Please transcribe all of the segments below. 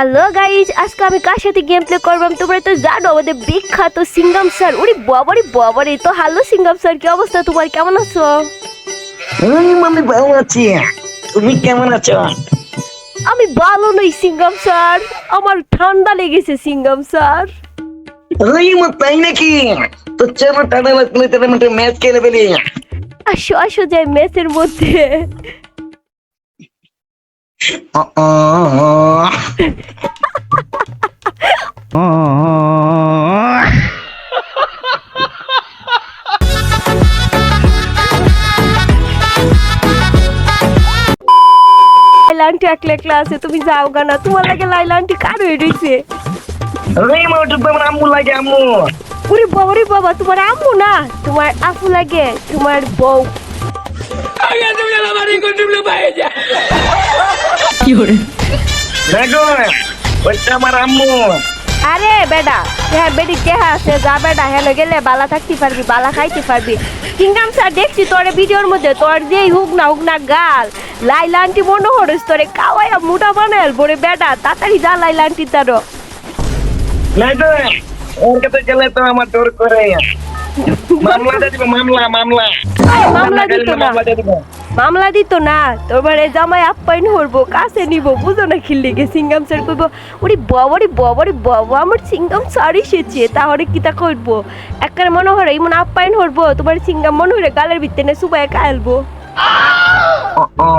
Hello guys আজকে আমি কার সাথে গেম প্লে করবাম তোমরা তো জানো আমাদের বিখ্যাত সিঙ্গাম স্যার। উনি বাবারে বাবারে। তো হ্যালো সিঙ্গাম স্যার কি অবস্থা? তোমার কেমন আছো? আমি ভালো আছি। তুমি কেমন আছো? আমি ভালো নই সিঙ্গাম স্যার। আমার ঠান্ডা লেগেছে সিঙ্গাম স্যার। ওই মা তাই নাকি? তো চলো টানা লাগলে মধ্যে ম্যাচ খেলে ফেলি। আসো আসো যাই ম্যাচের মধ্যে। ও, ও, ও। লাইলান্টি একলা একলা আছে তুমি যাও গা না তোমার লাগে লাইলান্টি কার হয়ে রয়েছে ওই মা ওটা তো আমার আম্মু লাগে আম্মু ওরে বাবারে বাবা তোমার আম্মু না তোমার আপু লাগে তোমার বউ দেখো ওইটা আমার আম্মু। আরে বেডা হ্যাঁ বেডি দেহা আছে যা বেডা হেলে গেলে বালা থাকতে পারবি বালা খাইতে পারবি। কিংগাম স্যার দেখছি তোর ভিডিওর মধ্যে তোর যেই হুক না হুক না গাল। লাইলা আন্টি মনে হরিস তোরে কাওয়াইয়া মোটা বানাল বড়ে বেডা তাড়াতাড়ি যা লাইলা আন্টি তারও। ওর কাছে গেলে তো আমার ডর করে মামলা দিব মামলা মামলা। মামলা দিত মামলা দিব। মামলা দিত না। তোর মানে জামাই আপ্যায়ন হরবো কাছে নিব বুঝো না খিল্লি গে সিঙ্গাম স্যার কইব ওরে বাবারে বাবারে বাবা আমার সিঙ্গাম স্যার এসেছে তাহলে কি তা করব? একবার মনে হরে এমন আপ্যায়ন হরবো তোমার সিঙ্গাম মনে হরে গালের ভিতরে সুবাই কালবো। ও, ও,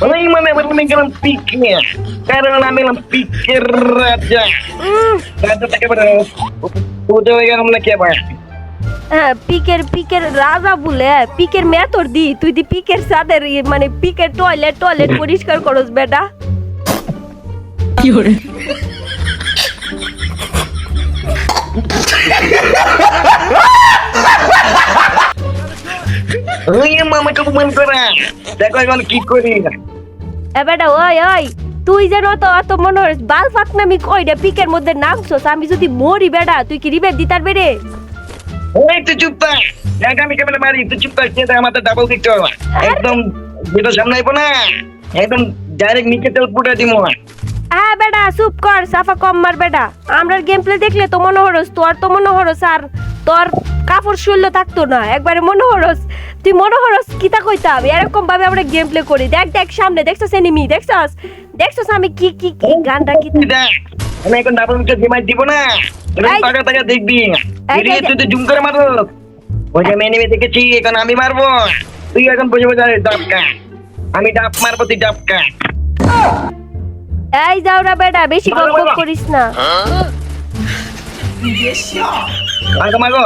ও। ওই মানে বলতে গেলাম পিকে কারণ আমি গেলাম পিকের রাজা উম, রাজা থেকে বলে পুজো হয়ে হ্যাঁ পিকের পিকের রাজা বলে পিকের মেতর দি তুই দি পিকের সাদের মানে পিকের টয়লেট টয়লেট পরিষ্কার করস বেটা কি ওই মামাকে মন করা দেখো এখন কি করি এ ওই ওই তুই যেন অত অত মনে হস বাল ফাঁক নামি কই রে পিকের মধ্যে নামছস আমি যদি মরি বেটা তুই কি রিবেট দিতার বেরে ওই তুই চুপ থাক। দেখ আমি কেমন মারি তুই চুপ থাক সেটা আমাদের ডাবল দিতে হবে। একদম যেটা সামনে আইবো না একদম ডাইরেক্ট নিচে তেল পুটে দিব। হ্যাঁ বেটা চুপ কর সাফা কম মার বেটা। আমরা গেম প্লে দেখলে তো মনে হরস তোর তো মনে হরস আর তোর কাপড় শৈল্য থাকতো না। একবারে মনে হরস তুই মনে হরস কিতা কইতাম? এরকম ভাবে আমরা গেম প্লে করি। দেখ দেখ সামনে দেখছস এনিমি দেখছস? দেখছস আমি কি কি কি গানটা কি আমি এখন ডাবল দিতে জিমাই দিব না? তুই টাকা টাকা দেখবি। এই- তুই তো জুম করে মারো। ওই যে মেনে দেখেছি এখন আমি মারবো। তুই এখন বসে বসে ডাবকা। আমি ডাব মারবো তুই ডাবকা। এই যাও না বেটা বেশি গপ করিস না। মাগো মাগো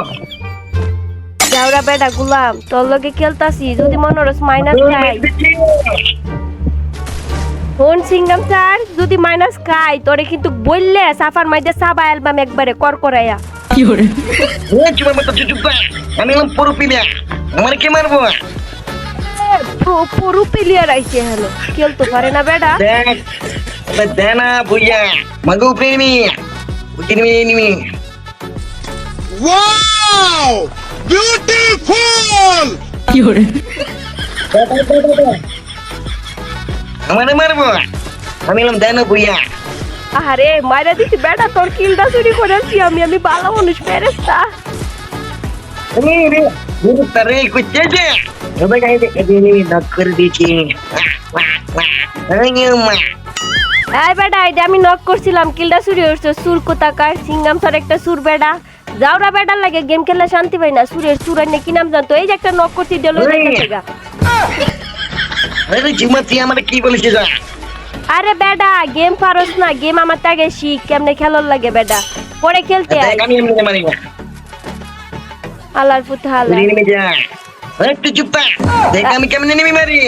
যাওরা বেটা গুলাম তোর লগে খেলতাছি যদি মনে মাইনাস খাই ফোন সিঙ্গাম স্যার যদি মাইনাস খাই তোরে কিন্তু বললে সাফার মাইদে সাবা অ্যালবাম একবারে কর করাইয়া। মতো চুপ থাক। আমি এলাম পুরো পিলিয়া। আমার কে মারবো? পুরো প্লেয়ার আইছে হ্যালো খেলতে পারে না বেটা। দেখ এবার দে না ভুইয়া মাগো উপরে নিবি উপরে নিবি নিবি Wow! Beautiful! আমারে মারবো আমি এলাম দে না ভুইয়া আরে মাইরা দিছি বেটা তোর কিলটা চুরি করেছি আমি আমি ভালো মানুষ ফেরেস্তা আমি রে গুরু তারে কুচ্ছে যে এবার গাই দে এদিকে নিবি নক করে দিয়েছি মা এই বেটা এটা আমি নক করছিলাম কিলটা চুরি হচ্ছে সুর কোথাকার সিঙ্গাম স্যার একটা সুর বেটা। যাওরা বেটার লাগে গেম খেললে শান্তি পাই না সুরের সুর কি নাম জানতো? এই যে একটা নক করছি দিল আরে কি বলিস বেটা গেম পারস না গেম আমার তাগে শিখ কেমনে খেলার লাগে বেটা। পরে খেলতে আয়। দেখ আমি একটু চুপ থাক। দেখ আমি কেমনে নেমে মারি।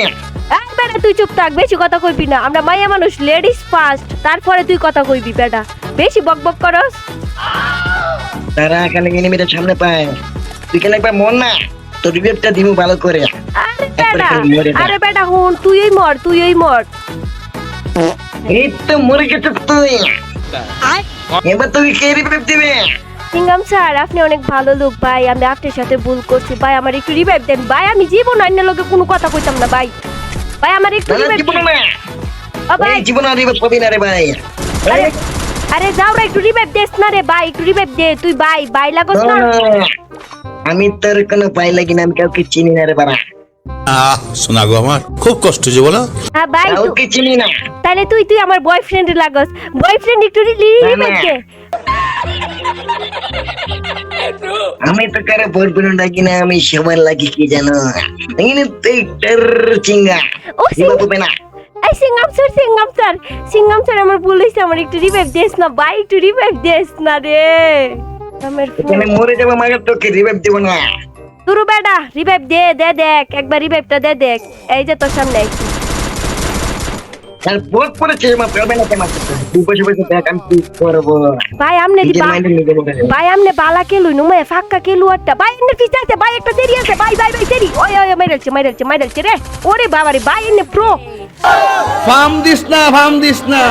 বেটা তুই চুপ থাক বেশি কথা কইবি না। আমরা মাইয়া মানুষ লেডিস ফার্স্ট তারপরে তুই কথা কইবি বেটা। বেশি বক বক করস। তারা এখানে এনিমিটা সামনে পায়। তুই কেন একবার মন না? তো রিভেভটা দিমু ভালো করে। আরে বেটা। আরে বেটা হুন তুই ওই মর তুই ওই মর। এই তো মরে গেছে তুই। এবার তুই কে রিভেভ দিবে? সিঙ্গাম স্যার আপনি অনেক ভালো লোক ভাই। আমি আপনার সাথে ভুল করছি ভাই। আমার একটু রিভাইভ দেন ভাই। আমি জীবন অন্য লোকে কোনো কথা কইতাম না ভাই। ভাই আমার একটু রিভাইভ জীবন না। ও ভাই। জীবন আর রিভাইভ পাবি না রে ভাই। আরে আরে যাও রে একটু রিভাইভ দেস না রে ভাই। একটু রিভাইভ দে। তুই ভাই ভাই লাগস না, আমি তোর কোনো পাই লাগি না আমি কাউকে চিনি না রে বাবা আহ শোনা গো আমার খুব কষ্ট যে বলো। হ্যাঁ ভাই কাউকে চিনি না। তাহলে তুই তুই আমার বয়ফ্রেন্ড লাগস। বয়ফ্রেন্ড একটু রিভাইভ। দে। আমি তো কারও বলবেন ডাকি না আমি সবার লাগি কি জানো তুই চিঙ্গা। না এই Singham sir Singham sir Singham sir আমার ভুল হয়েছে আমার একটু রিভাইভ দেস না ভাই একটু রিভাইভ দেস না রে আমার এখানে মরে যাব মাগের তোকে রিভাইভ দেবো না তুরু বেডা রিভাইভ দে দে দেখ একবার রিভাইভটা দে দেখ এই যে তোর সামনে আইছি আর বহুত পড়েছে মা পারবে না কেমন তুই বসে বসে দেখ আমি কি করব? ভাই আমনে দি ভাই আমনে বালা কেলু নুমে ফাক্কা কেলু একটা ভাই এনে পিছে আছে ভাই একটা দেরি আছে। ভাই ভাই ভাই দেরি। ওই ওই মাইরালছে মাইরালছে মাইরালছে রে। ওরে বাবা রে ভাই এনে প্রো ফার্ম দিস না ফার্ম দিস না।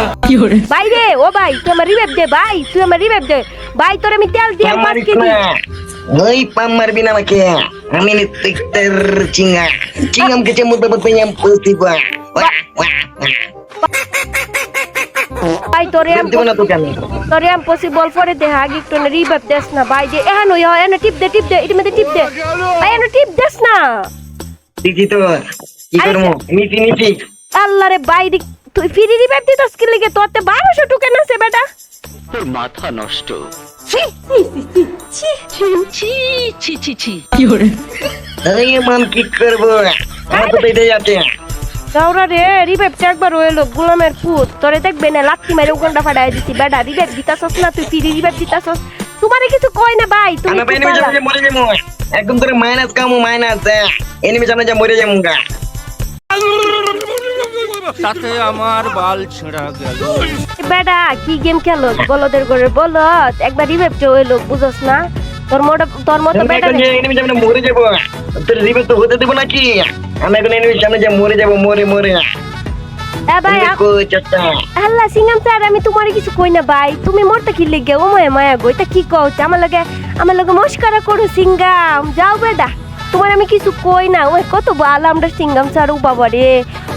ভাই রে ও ভাই তুই আমার রিভাইভ দে ভাই তুই আমার রিভাইভ দে। ভাই তোর আমি তেল দিয়ে পাম পাঁচ মারিস ওই পাম মারবি না আমাকে। আমি নি তুই তোর চিঙ্গা চিঙ্গাম কে চেমু বাবা পেয়াম ওয়া ওয়া ভাই তোরে আমি তোরে আমি পসিবল করে দে আগে একটু রিভাইভ দেস না। ভাই যে এহান ওই হয় এনে টিপ দে টিপ দে এটি মধ্যে টিপ দে। ভাই এনে টিপ দেস না। দিদি তো কি করব? নিচি নিচি আল্লাহ রে ভাই দি- তুই ফ্রি রিভাইভ দিতস কি লিগে? তোর তে বারোশো টুকে না সে বেটা। তোর মাথা নষ্ট। এই মান কি করব। আমার তো পেটে যাচ্ছে গাউরা রে রিভাইভ একবার হইল গোলামের পুত। তোরে দেখবে না লাত্তি মেরে উগন্ডা ফাটাই দিছি। বেটা রিভাইভ দিতাছস না তুই ফ্রি রিভাইভ দিতাছস। তোমারে কিছু কয় না ভাই তুমি খুব এনিমি। যে মরে যাব। একদম করে মাইনাস কামু মাইনাস এনিমি সামনে যে মরে যাব গা। তাতে আমার বাল ছেঁড়া গেল। বেটা কি গেম খেলো? বলদের করে বলত একবার রিভাইভ হইল বুঝছস না? তোর মোটা তোর মতো আমি যে এনিমি সামনে মরে যাব। তোর রিভে তো হতে দেবো নাকি? আমি এখন সামনে যে মরে যাব মরে মরে এ ভাই আল্লাহ সিঙ্গাম স্যার আমি তোমার কিছু কই না ভাই তুমি মরতে কি লিগে ও মায়া মায়া গো এটা কি কও আমার লগে আমার লগে মস্কারা করো সিঙ্গাম যাও বেডা তোমার আমি কিছু কই না ওই কত ভালো আমরা সিঙ্গাম স্যার ও বাবা রে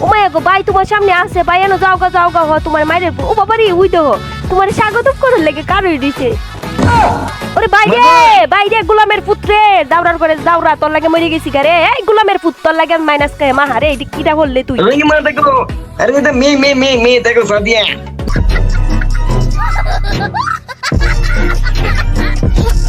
ও মায়া গো ভাই তোমার সামনে আসে ভাই এনো যাও গা যাও গা হ তোমার মায়ের ও বাবা রে উই দেহ তোমার স্বাগত করার লেগে কারোই দিছে ওরে ভাই রে ভাই রে গোলামের পুত্রে দাউরার করে দাউরা তোর লাগে মরে গেছি গারে এই গোলামের পুত তোর লাগে মাইনাস খায় মা হারে এটা কিটা বললে তুই? রঙি মা দেখো। আরে এটা মে মে মে মে দেখো সাদিয়া।